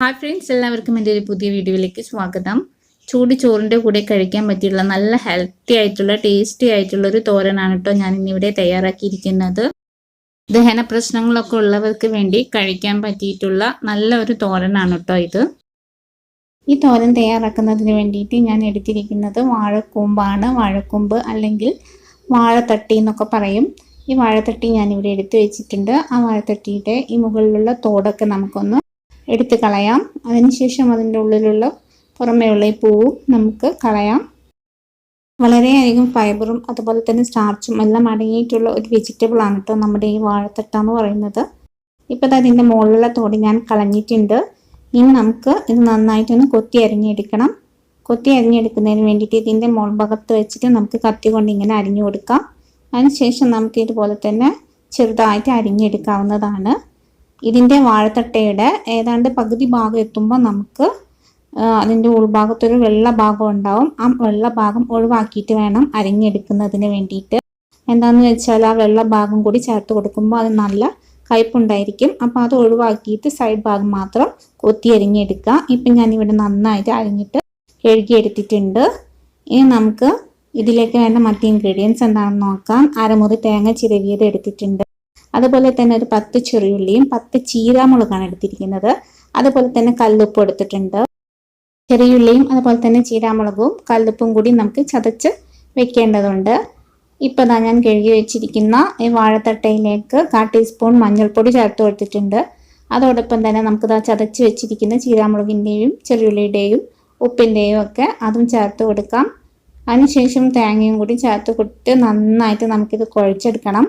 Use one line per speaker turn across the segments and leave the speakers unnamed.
Hi friends എല്ലാവർക്കും എന്റെ ഒരു പുതിയ വീഡിയോയിലേക്ക് സ്വാഗതം. ചൂട് ചോറിന്റെ കൂടെ കഴിക്കാൻ പറ്റിയുള്ള നല്ല ഹെൽത്തി ആയിട്ടുള്ള ടേസ്റ്റി ആയിട്ടുള്ള ഒരു തോരനാണ് കേട്ടോ ഞാൻ ഇന്നിവിടെ തയ്യാറാക്കിയിരിക്കുന്നത്. ദഹന പ്രശ്നങ്ങളൊക്കെ ഉള്ളവർക്ക് വേണ്ടി കഴിക്കാൻ പറ്റിയിട്ടുള്ള നല്ല ഒരു തോരനാണ് കേട്ടോ ഇത്. ഈ തോരൻ തയ്യാറാക്കുന്നതിന് വേണ്ടിയിട്ട് ഞാൻ എടുത്തിരിക്കുന്നത് വാഴക്കൂമ്പാണ്. വാഴക്കൂമ്പ് അല്ലെങ്കിൽ വാഴത്തട്ടി എന്നൊക്കെ പറയും. ഈ വാഴത്തട്ടി ഞാനിവിടെ എടുത്തു വെച്ചിട്ടുണ്ട്. ആ വാഴത്തട്ടിയുടെ ഈ മുകളിലുള്ള തോടൊക്കെ നമുക്കൊന്ന് എടുത്ത് കളയാം. അതിനുശേഷം അതിന്റെ ഉള്ളിലുള്ള പുറമേയുള്ള ഈ പൂവും നമുക്ക് കളയാം. വളരെയധികം ഫൈബറും അതുപോലെ തന്നെ സ്റ്റാർച്ചും എല്ലാം അടങ്ങിയിട്ടുള്ള ഒരു വെജിറ്റബിൾ ആണ് കേട്ടോ നമ്മുടെ ഈ വാഴത്തട്ട എന്ന് പറയുന്നത്. ഇപ്പം അതിന്റെ മുകളിലുള്ള തോട് ഞാൻ കളഞ്ഞിട്ടുണ്ട്. ഇനി നമുക്ക് ഇത് നന്നായിട്ടൊന്ന് കൊത്തി അരിഞ്ഞെടുക്കണം. കൊത്തി അരിഞ്ഞെടുക്കുന്നതിന് വേണ്ടിയിട്ട് ഇതിന്റെ മുൾഭാഗത്ത് വെച്ചിട്ട് നമുക്ക് കത്തി കൊണ്ട് ഇങ്ങനെ അരിഞ്ഞു കൊടുക്കാം. അതിനുശേഷം നമുക്ക് ഇതുപോലെ തന്നെ ചെറുതായിട്ട് അരിഞ്ഞെടുക്കാവുന്നതാണ്. ഇതിന്റെ വാഴത്തട്ടയുടെ ഏതാണ്ട് പകുതി ഭാഗം എത്തുമ്പോൾ നമുക്ക് അതിന്റെ ഉൾഭാഗത്തൊരു വെള്ള ഭാഗം ഉണ്ടാവും. ആ വെള്ള ഭാഗം ഒഴിവാക്കിയിട്ട് വേണം അരിഞ്ഞെടുക്കുന്നതിന് വേണ്ടിയിട്ട്. എന്താണെന്ന് വെച്ചാൽ ആ വെള്ള ഭാഗം കൂടി ചേർത്ത് കൊടുക്കുമ്പോൾ അത് നല്ല കയ്പുണ്ടായിരിക്കും. അപ്പോൾ അത് ഒഴിവാക്കിയിട്ട് സൈഡ് ഭാഗം മാത്രം കൊത്തി അരിഞ്ഞെടുക്കുക. ഇപ്പം ഞാനിവിടെ നന്നായിട്ട് അരിഞ്ഞിട്ട് കഴുകിയെടുത്തിട്ടുണ്ട്. ഇനി നമുക്ക് ഇതിലേക്ക് വേണ്ട മറ്റ് ഇൻഗ്രീഡിയൻസ് എന്താണെന്ന് നോക്കാം. അരമുറി തേങ്ങ ചിരവിയത് എടുത്തിട്ടുണ്ട്. അതുപോലെ തന്നെ ഒരു പത്ത് ചെറിയുള്ളിയും പത്ത് ചീരാമുളകാണ് എടുത്തിരിക്കുന്നത്. അതുപോലെ തന്നെ കല്ലുപ്പ് എടുത്തിട്ടുണ്ട്. ചെറിയുള്ളിയും അതുപോലെ തന്നെ ചീരാമുളകും കല്ലുപ്പും കൂടി നമുക്ക് ചതച്ച് വെക്കേണ്ടതുണ്ട്. ഇപ്പോൾ ഇതാ ഞാൻ കഴുകി വെച്ചിരിക്കുന്ന ഈ വാഴത്തട്ടയിലേക്ക് കാ ടീസ്പൂൺ മഞ്ഞൾപ്പൊടി ചേർത്ത് കൊടുത്തിട്ടുണ്ട്. അതോടൊപ്പം തന്നെ നമുക്കിതാ ചതച്ച് വെച്ചിരിക്കുന്ന ചീരാമുളകിന്റെയും ചെറിയുള്ളിയുടെയും ഉപ്പിന്റെയും ഒക്കെ അതും ചേർത്ത് കൊടുക്കാം. അതിനുശേഷം തേങ്ങയും കൂടി ചേർത്ത് കൊടുത്ത് നന്നായിട്ട് നമുക്കിത് കുഴച്ചെടുക്കണം.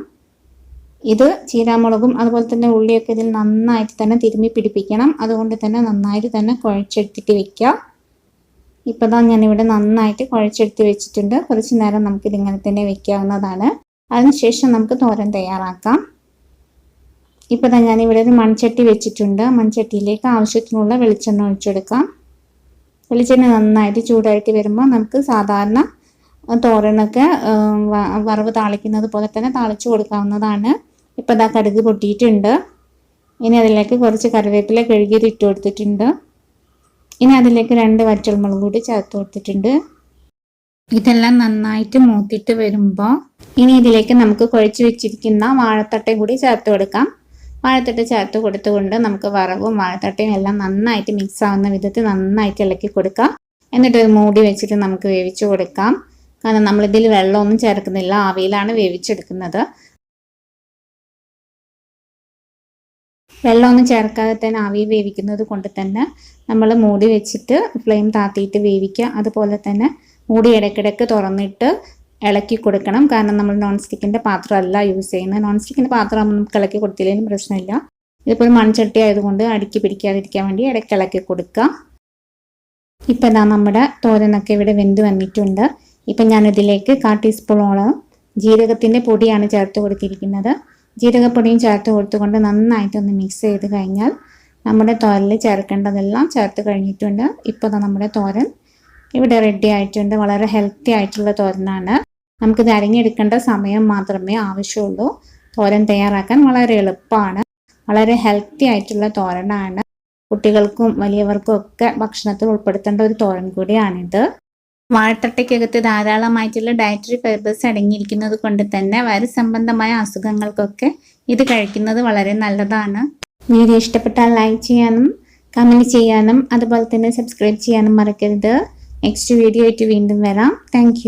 ഇത് ചീരാമുളകും അതുപോലെ തന്നെ ഉള്ളിയൊക്കെ ഇതിൽ നന്നായിട്ട് തന്നെ തിരുമ്മി പിടിപ്പിക്കണം. അതുകൊണ്ട് തന്നെ നന്നായിട്ട് തന്നെ കുഴച്ചെടുത്തിട്ട് വെക്കാം. ഇപ്പോൾ ഞാൻ ഞാനിവിടെ നന്നായിട്ട് കുഴച്ചെടുത്ത് വെച്ചിട്ടുണ്ട്. കുറച്ച് നേരം നമുക്ക് ഇങ്ങനെ തന്നെ വെക്കാവുന്നതാണ്. അതിനുശേഷം നമുക്ക് തോരൻ തയ്യാറാക്കാം. ഇപ്പോൾ തന്നെ ഞാനിവിടെ ഒരു മൺചട്ടി വെച്ചിട്ടുണ്ട്. മൺചട്ടിയിലേക്ക് ആവശ്യത്തിനുള്ള വെളിച്ചെണ്ണ ഒഴിച്ചെടുക്കാം. വെളിച്ചെണ്ണ നന്നായിട്ട് ചൂടായിട്ട് വരുമ്പോൾ നമുക്ക് സാധാരണ തോരനൊക്കെ വറവ് താളിക്കുന്നത് പോലെ തന്നെ താളിച്ചു കൊടുക്കാവുന്നതാണ്. ഇപ്പോൾ ഇതാ കടുക് പൊട്ടിയിട്ടുണ്ട്. ഇനി അതിലേക്ക് കുറച്ച് കറിവേപ്പില കഴുകിയത് ഇട്ട് കൊടുത്തിട്ടുണ്ട്. ഇനി അതിലേക്ക് രണ്ട് വറ്റൽമുളക് കൂടി ചേർത്ത് കൊടുത്തിട്ടുണ്ട്. ഇതെല്ലാം നന്നായിട്ട് മൂത്തിട്ട് വരുമ്പോൾ ഇനി ഇതിലേക്ക് നമുക്ക് കുഴച്ച് വെച്ചിരിക്കുന്ന വാഴത്തട്ടയും കൂടി ചേർത്ത് കൊടുക്കാം. വാഴത്തട്ട ചേർത്ത് കൊടുത്തുകൊണ്ട് നമുക്ക് വറവും വാഴത്തട്ടയും എല്ലാം നന്നായിട്ട് മിക്സ് ആവുന്ന വിധത്തിൽ നന്നായിട്ട് ഇളക്കി കൊടുക്കാം. എന്നിട്ട് ഒരു മൂടി വെച്ചിട്ട് നമുക്ക് വേവിച്ച് കൊടുക്കാം. കാരണം നമ്മളിതിൽ വെള്ളമൊന്നും ചേർക്കുന്നില്ല. ആവിയിലാണ് വേവിച്ചെടുക്കുന്നത്. വെള്ളമൊന്നും ചേർക്കാതെ തന്നെ ആവി വേവിക്കുന്നത് കൊണ്ട് തന്നെ നമ്മൾ മൂടി വെച്ചിട്ട് ഫ്ലെയിം താത്തിയിട്ട് വേവിക്കുക. അതുപോലെ തന്നെ മൂടി ഇടയ്ക്കിടയ്ക്ക് തുറന്നിട്ട് ഇളക്കി കൊടുക്കണം. കാരണം നമ്മൾ നോൺ സ്റ്റിക്കിന്റെ പാത്രമല്ല യൂസ് ചെയ്യുന്നത്. നോൺ സ്റ്റിക്കിന്റെ പാത്രം നമുക്ക് ഇളക്കി കൊടുത്തില്ലെങ്കിലും പ്രശ്നമില്ല. ഇതിപ്പോൾ മൺചട്ടി ആയതുകൊണ്ട് അടുക്കി പിടിക്കാതിരിക്കാൻ വേണ്ടി ഇടയ്ക്ക് ഇളക്കി കൊടുക്കുക. ഇപ്പം ഇതാ നമ്മുടെ തോരനൊക്കെ ഇവിടെ വെന്ത് വന്നിട്ടുണ്ട്. ഇപ്പം ഞാനിതിലേക്ക് കാ ടീസ്പൂണോളം ജീരകത്തിന്റെ പൊടിയാണ് ചേർത്ത് കൊടുത്തിരിക്കുന്നത്. ജീരകപ്പൊടിയും ചേർത്ത് കൊടുത്തുകൊണ്ട് നന്നായിട്ടൊന്ന് മിക്സ് ചെയ്ത് കഴിഞ്ഞാൽ നമ്മുടെ തോരൽ ചേർക്കേണ്ടതെല്ലാം ചേർത്ത് കഴിഞ്ഞിട്ടുണ്ട്. ഇപ്പോൾ നമ്മുടെ തോരൻ ഇവിടെ റെഡി ആയിട്ടുണ്ട്. വളരെ ഹെൽത്തി ആയിട്ടുള്ള തോരനാണ്. നമുക്കിത് അരിഞ്ഞെടുക്കേണ്ട സമയം മാത്രമേ ആവശ്യമുള്ളൂ. തോരൻ തയ്യാറാക്കാൻ വളരെ എളുപ്പമാണ്. വളരെ ഹെൽത്തി ആയിട്ടുള്ള തോരനാണ്. കുട്ടികൾക്കും വലിയവർക്കും ഒക്കെ ഭക്ഷണത്തിൽ ഉൾപ്പെടുത്തേണ്ട ഒരു തോരൻ കൂടിയാണിത്. വാഴത്തട്ടയ്ക്കകത്ത് ധാരാളമായിട്ടുള്ള ഡയറ്ററി ഫൈബേഴ്സ് അടങ്ങിയിരിക്കുന്നത് കൊണ്ട് തന്നെ വയറ് സംബന്ധമായ അസുഖങ്ങൾക്കൊക്കെ ഇത് കഴിക്കുന്നത് വളരെ നല്ലതാണ്. വീഡിയോ ഇഷ്ടപ്പെട്ടാൽ ലൈക്ക് ചെയ്യാനും കമന്റ് ചെയ്യാനും അതുപോലെ തന്നെ സബ്സ്ക്രൈബ് ചെയ്യാനും മറക്കരുത്. നെക്സ്റ്റ് വീഡിയോ ആയിട്ട് വീണ്ടും വരാം. താങ്ക്